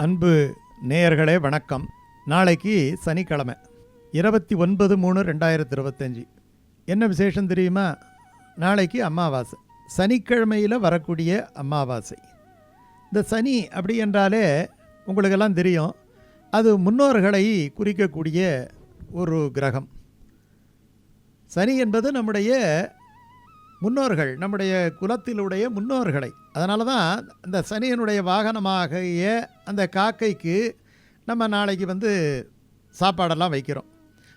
அன்பு நேயர்களே வணக்கம். நாளைக்கு சனிக்கிழமை இருபத்தி ஒன்பது மூணு ரெண்டாயிரத்தி இருபத்தஞ்சி. என்ன விசேஷம் தெரியுமா? நாளைக்கு அமாவாசை. சனிக்கிழமையில் வரக்கூடிய அமாவாசை. இந்த சனி அப்படி என்றாலே உங்களுக்கெல்லாம் தெரியும் அது முன்னோர்களை குறிக்கக்கூடிய ஒரு கிரகம். சனி என்பது நம்முடைய முன்னோர்கள் நம்முடைய குலத்திலுடைய முன்னோர்களை. அதனால தான் இந்த சனியனுடைய வாகனமாகிய அந்த காக்கைக்கு நம்ம நாளைக்கு வந்து சாப்பாடெல்லாம் வைக்கிறோம்.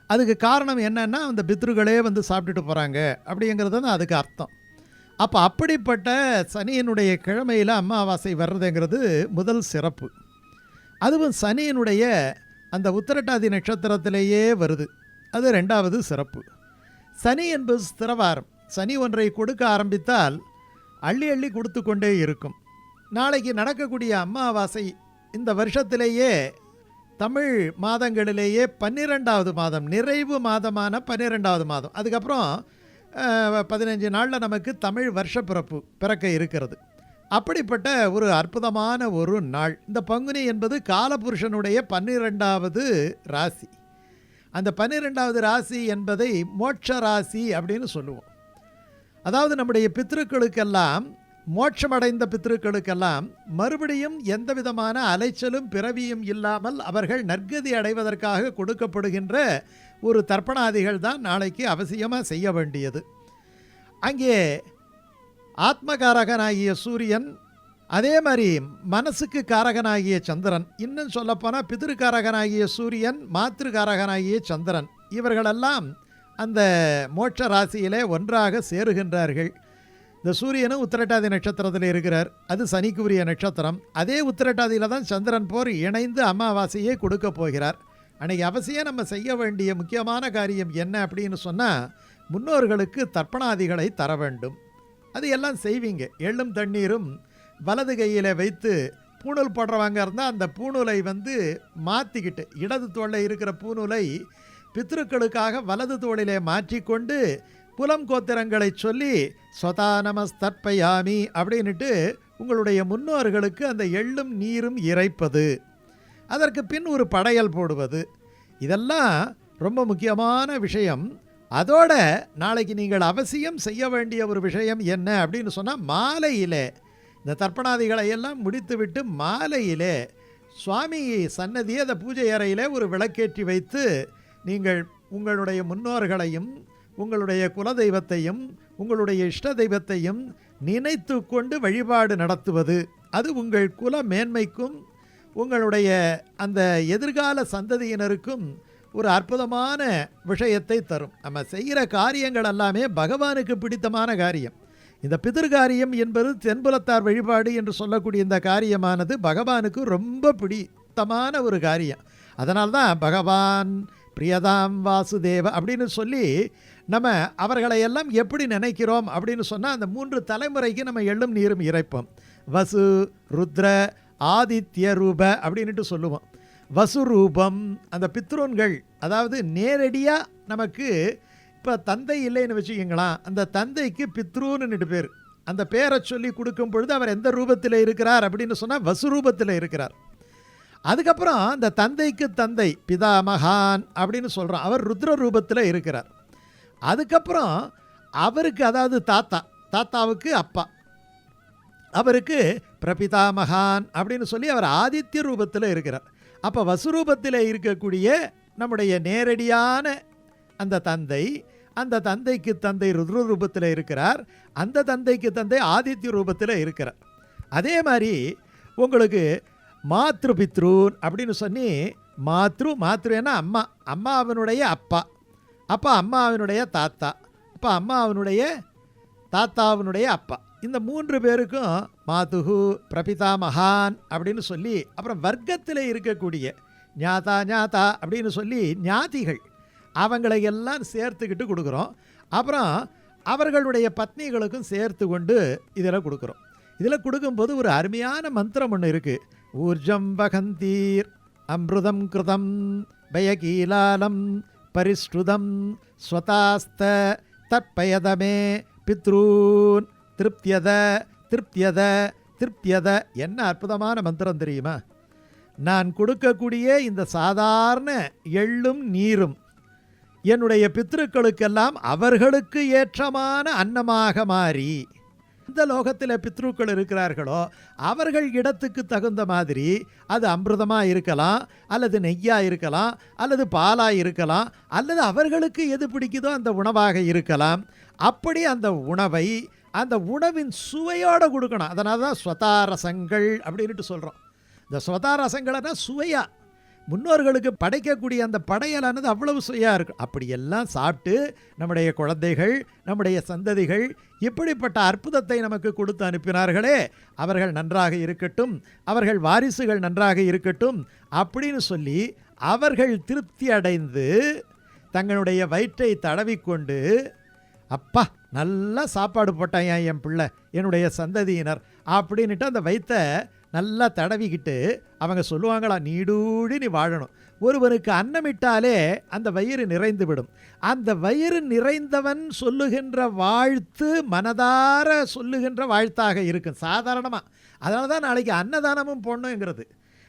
அதுக்கு காரணம் என்னென்னா அந்த பித்ருகளே வந்து சாப்பிட்டுட்டு போகிறாங்க அப்படிங்கிறது தான் அதுக்கு அர்த்தம். அப்போ அப்படிப்பட்ட சனியனுடைய கிழமையில் அமாவாசை வர்றதுங்கிறது முதல் சிறப்பு. அதுவும் சனியினுடைய அந்த உத்திரட்டாதி நட்சத்திரத்திலேயே வருது. அது ரெண்டாவது சிறப்பு. சனி என்பது ஸ்திரவாரம். சனி ஒன்றை கொடுக்க ஆரம்பித்தால் அள்ளி அள்ளி கொடுத்து கொண்டே இருக்கும். நாளைக்கு நடக்கக்கூடிய அமாவாசை இந்த வருஷத்திலேயே தமிழ் மாதங்களிலேயே பன்னிரெண்டாவது மாதம் நிறைவு மாதமான பன்னிரெண்டாவது மாதம். அதுக்கப்புறம் பதினஞ்சு நாளில் நமக்கு தமிழ் வருஷப்பிறப்பு பிறக்க இருக்கிறது. அப்படிப்பட்ட ஒரு அற்புதமான ஒரு நாள். இந்த பங்குனி என்பது காலபுருஷனுடைய பன்னிரெண்டாவது ராசி. அந்த பன்னிரெண்டாவது ராசி என்பதை மோட்ச ராசி அப்படின்னு சொல்லுவோம். அதாவது நம்முடைய பித்ருக்களுக்கெல்லாம் மோட்சமடைந்த பித்ருக்களுக்கெல்லாம் மறுபடியும் எந்த விதமான அலைச்சலும் பிறவியும் இல்லாமல் அவர்கள் நற்கதி அடைவதற்காக கொடுக்கப்படுகின்ற ஒரு தர்ப்பணாதிகள் தான் நாளைக்கு அவசியமாக செய்ய வேண்டியது. அங்கே ஆத்மகாரகனாகிய சூரியன் அதே மாதிரி மனசுக்கு காரகனாகிய சந்திரன் இன்னும் சொல்லப்போனால் பிதிருக்காரகனாகிய சூரியன் மாத்திருக்காரகனாகிய சந்திரன் இவர்களெல்லாம் அந்த மோட்ச ராசியிலே ஒன்றாக சேருகின்றார்கள். இந்த சூரியனும் உத்திரட்டாதி நட்சத்திரத்தில் இருக்கிறார். அது சனிக்குரிய நட்சத்திரம். அதே உத்திரட்டாதியில் தான் சந்திரன் போர் இணைந்து அமாவாசையே கொடுக்க போகிறார். அன்றைக்கி அவசியம் நம்ம செய்ய வேண்டிய முக்கியமான காரியம் என்ன அப்படின்னு சொன்னால் முன்னோர்களுக்கு தர்ப்பணாதிகளை தர வேண்டும். அது எல்லாம் செய்வீங்க. எள்ளும் தண்ணீரும் வலது கையில் வைத்து பூணூல் போடுறவங்க இருந்தால் அந்த பூணூலை வந்து மாற்றிக்கிட்டு இடது தோளில் இருக்கிற பூணூலை பித்ருக்களுக்காக வலது தோளிலே மாற்றிக்கொண்டு புலம் கோத்திரங்களை சொல்லி ஸ்வதா நமஸ்தற்பயாமி அப்படின்னுட்டு உங்களுடைய முன்னோர்களுக்கு அந்த எள்ளும் நீரும் இறைப்பது. அதற்கு பின் ஒரு படையல் போடுவது. இதெல்லாம் ரொம்ப முக்கியமான விஷயம். அதோட நாளைக்கு நீங்கள் அவசியம் செய்ய வேண்டிய ஒரு விஷயம் என்ன அப்படின்னு சொன்னால் மாலையிலே. இந்த தர்ப்பணாதிகளை எல்லாம் முடித்துவிட்டு மாலையிலே சுவாமி சன்னதியை அந்த பூஜை அறையிலே ஒரு விளக்கேற்றி வைத்து நீங்கள் உங்களுடைய முன்னோர்களையும் உங்களுடைய குலதெய்வத்தையும் உங்களுடைய இஷ்ட தெய்வத்தையும் நினைத்து கொண்டு வழிபாடு நடத்துவது. அது உங்கள் குல மேன்மைக்கும் உங்களுடைய அந்த எதிர்கால சந்ததியினருக்கும் ஒரு அற்புதமான விஷயத்தை தரும். நம்ம செய்கிற காரியங்கள் எல்லாமே பகவானுக்கு பிடித்தமான காரியம். இந்த பிதிர்காரியம் என்பது தென்புலத்தார் வழிபாடு என்று சொல்லக்கூடிய இந்த காரியமானது பகவானுக்கு ரொம்ப பிடித்தமான ஒரு காரியம். அதனால்தான் பகவான் பிரியதாம் வாசுதேவ அப்படின்னு சொல்லி நம்ம அவர்களை எல்லாம் எப்படி நினைக்கிறோம் அப்படின்னு சொன்னால் அந்த மூன்று தலைமுறைக்கு நம்ம எள்ளும் நீரும் இறைப்போம். வசு ருத்ர ஆதித்ய ரூப அப்படின்ட்டு சொல்லுவோம். வசு ரூபம் அந்த பித்ருன்கள் அதாவது நேரடியாக நமக்கு இப்போ தந்தை இல்லைன்னு வச்சுக்கிங்களேன் அந்த தந்தைக்கு பித்ருன்னு பேர். அந்த பேரை சொல்லி கொடுக்கும் பொழுது அவர் எந்த ரூபத்தில் இருக்கிறார் அப்படின்னு சொன்னால் வசு ரூபத்தில் இருக்கிறார். அதுக்கப்புறம் அந்த தந்தைக்கு தந்தை பிதா மகான் அப்படின்னு சொல்கிறோம் அவர் ருத்ர ரூபத்தில் இருக்கிறார். அதுக்கப்புறம் அவருக்கு அதாவது தாத்தா தாத்தாவுக்கு அப்பா. அவருக்கு பிரபிதா மகான் அப்படின்னு சொல்லி அவர் ஆதித்ய ரூபத்தில் இருக்கிறார். அப்போ வசுரூபத்தில் இருக்கக்கூடிய நம்முடைய நேரடியான அந்த தந்தை அந்த தந்தைக்கு தந்தை ருத்ர ரூபத்தில் இருக்கிறார். அந்த தந்தைக்கு தந்தை ஆதித்ய ரூபத்தில் இருக்கிறார். அதே மாதிரி உங்களுக்கு மாத்ரு பித்ருன் அப்படின்னு சொல்லி மாத்ரு மாத்ருன்னா அம்மா அம்மா அவனுடைய அப்பா. அப்பா அம்மாவினுடைய தாத்தா. அப்பா அம்மாவினுடைய தாத்தாவினுடைய அப்பா. இந்த மூன்று பேருக்கும் மாதுகு பிரபிதா மகான் அப்படின்னு சொல்லி அப்புறம் வர்க்கத்தில் இருக்கக்கூடிய ஞாதா ஞாதா அப்படின்னு சொல்லி ஞாதிகள் அவங்களை எல்லாம் சேர்த்துக்கிட்டு கொடுக்குறோம். அப்புறம் அவர்களுடைய பத்னிகளுக்கும் சேர்த்து கொண்டு இதில் கொடுக்குறோம். இதில் கொடுக்கும்போது ஒரு அருமையான மந்திரம் ஒன்று இருக்குது ஊர்ஜம் வகந்தீர் அம்ருதம் கிருதம் பயகீலாலம் பரிஷ்டுதம் ஸ்வதாஸ்த தற்பயதமே பித்ரூன் திருப்தியத திருப்தியத திருப்தியத. என்ன அற்புதமான மந்திரம் தெரியுமா? நான் கொடுக்கக்கூடிய இந்த சாதாரண எள்ளும் நீரும் என்னுடைய பித்ருக்களுக்கெல்லாம் அவர்களுக்கு ஏற்றமான அன்னமாக மாறி இந்த லோகத்தில் பித்ருக்கள் இருக்கிறார்களோ அவர்கள் இடத்துக்கு தகுந்த மாதிரி அது அமிர்தமாக இருக்கலாம் அல்லது நெய்யாக இருக்கலாம் அல்லது பாலாக இருக்கலாம் அல்லது அவர்களுக்கு எது பிடிக்குதோ அந்த உணவாக இருக்கலாம். அப்படி அந்த உணவை அந்த உணவின் சுவையோடு கொடுக்கணும். அதனால தான் ஸ்வதாரசங்கள் அப்படின்ட்டு சொல்கிறோம் இந்த ஸ்வதாரசங்களைனா சுவையாக முன்னோர்களுக்கு படைக்கக்கூடிய அந்த படையலானது அவ்வளவு சுவையாக இருக்கும். அப்படியெல்லாம் சாப்பிட்டு நம்முடைய குழந்தைகள் நம்முடைய சந்ததிகள் இப்படிப்பட்ட அற்புதத்தை நமக்கு கொடுத்து அனுப்பினார்களே அவர்கள் நன்றாக இருக்கட்டும் அவர்கள் வாரிசுகள் நன்றாக இருக்கட்டும் அப்படின்னு சொல்லி அவர்கள் திருப்தி அடைந்து தங்களுடைய வயிற்றை தடவிக்கொண்டு அப்பா நல்லா சாப்பாடு போட்டாயா என் பிள்ளை என்னுடைய சந்ததியினர் அப்படின்ட்டு அந்த வயிற்றை நல்லா தடவிக்கிட்டு அவங்க சொல்லுவாங்களா நீடூடி நீ வாழணும். ஒருவனுக்கு அன்னமிட்டாலே அந்த வயிறு நிறைந்து விடும். அந்த வயிறு நிறைந்தவன் சொல்லுகின்ற வாழ்த்து மனதார சொல்லுகின்ற வாழ்த்தாக இருக்கும் சாதாரணமாக அதனால தான் நாளைக்கு அன்னதானமும் போடணுங்கிறது.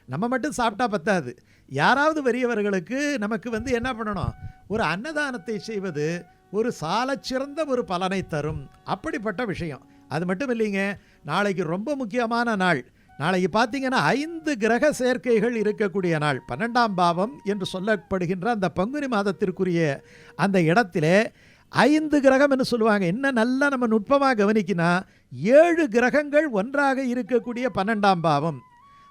நம்ம மட்டும் சாப்பிட்டா பத்தாது. யாராவது வறியவர்களுக்கு நமக்கு வந்து என்ன பண்ணணும்? ஒரு அன்னதானத்தை செய்வது ஒரு சாலச்சிறந்த ஒரு பலனை தரும். அப்படிப்பட்ட விஷயம். அது மட்டும் இல்லைங்க நாளைக்கு ரொம்ப முக்கியமான நாள். நாளைக்கு பார்த்தீங்கன்னா ஐந்து கிரக சேர்க்கைகள் இருக்கக்கூடிய நாள். பன்னெண்டாம் பாவம் என்று சொல்லப்படுகின்ற அந்த பங்குனி மாதத்திற்குரிய அந்த இடத்திலே ஐந்து கிரகம் என்று சொல்லுவாங்க. என்ன நல்லா நம்ம நுட்பமாக கவனிக்கினா ஏழு கிரகங்கள் ஒன்றாக இருக்கக்கூடிய பன்னெண்டாம் பாவம்.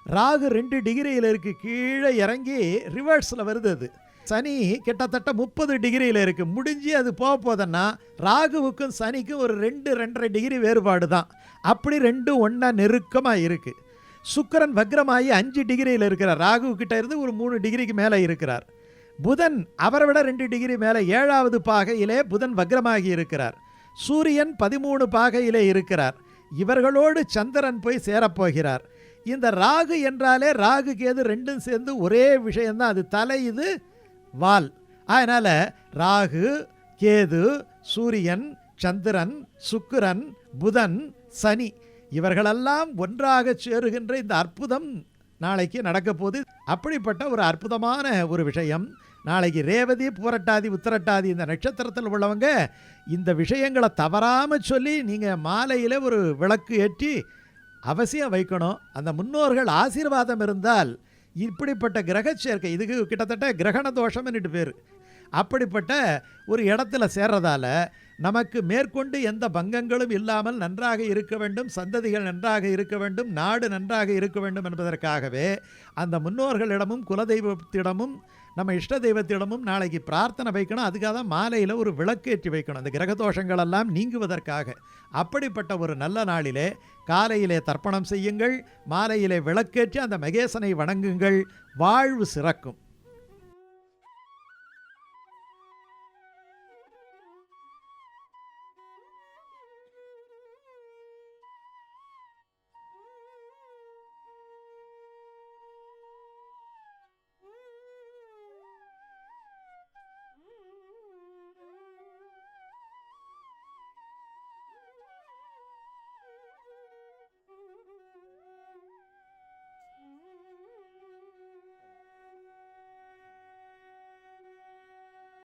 ராகு ரெண்டு டிகிரியில் இருக்கு. கீழே இறங்கி ரிவர்ஸில் வருது அது. சனி கிட்டத்தட்ட முப்பது டிகிரியில் இருக்குது முடிஞ்சு அது போக போதன்னா ராகுவுக்கும் சனிக்கும் ஒரு ரெண்டு ரெண்டரை டிகிரி வேறுபாடு தான். அப்படி ரெண்டும் ஒன்றா நெருக்கமாக இருக்குது சுக்கிரன் வக்ரமாகி அஞ்சு டிகிரியில் இருக்கிறார் ராகு கிட்ட இருந்து ஒரு மூணு டிகிரிக்கு மேலே இருக்கிறார். புதன் அவரை விட ரெண்டு டிகிரி மேலே ஏழாவது பாகையிலே புதன் வக்ரமாகி இருக்கிறார். சூரியன் பதிமூணு பாகையிலே இருக்கிறார். இவர்களோடு சந்திரன் போய் சேரப்போகிறார். இந்த ராகு என்றாலே ராகு கேது ரெண்டும் சேர்ந்து ஒரே விஷயந்தான் அது தலை இது வால். அதனால் ராகு கேது சூரியன் சந்திரன் சுக்கிரன் புதன் சனி. இவர்களெல்லாம் ஒன்றாக சேருகின்ற இந்த அற்புதம் நாளைக்கு நடக்க போகுது அப்படிப்பட்ட ஒரு அற்புதமான ஒரு விஷயம். நாளைக்கு ரேவதி பூரட்டாதி உத்தரட்டாதி இந்த நட்சத்திரத்தில் உள்ளவங்க இந்த விஷயங்களை தவறாமல் சொல்லி நீங்கள் மாலையில் ஒரு விளக்கு ஏற்றி அவசியம் வைக்கணும். அந்த முன்னோர்கள் ஆசீர்வாதம் இருந்தால் இப்படிப்பட்ட கிரக சேர்க்கை இதுக்கு கிட்டத்தட்ட கிரகண தோஷம்னுட்டு பேர். அப்படிப்பட்ட ஒரு இடத்துல சேர்றதால நமக்கு மேற்கொண்டு எந்த பங்கங்களும் இல்லாமல் நன்றாக இருக்க வேண்டும் சந்ததிகள் நன்றாக இருக்க வேண்டும் நாடு நன்றாக இருக்க வேண்டும் என்பதற்காகவே அந்த முன்னோர்களிடமும் குலதெய்வத்திடமும் நம்ம இஷ்ட தெய்வத்திடமும் நாளைக்கு பிரார்த்தனை வைக்கணும். அதுக்காக தான் மாலையில் ஒரு விளக்கேற்றி வைக்கணும். அந்த கிரக தோஷங்களெல்லாம் நீங்குவதற்காக. அப்படிப்பட்ட ஒரு நல்ல நாளிலே காலையிலே தர்ப்பணம் செய்யுங்கள் மாலையிலே விளக்கேற்றி அந்த மகேசனை வணங்குங்கள். வாழ்வு சிறக்கும்.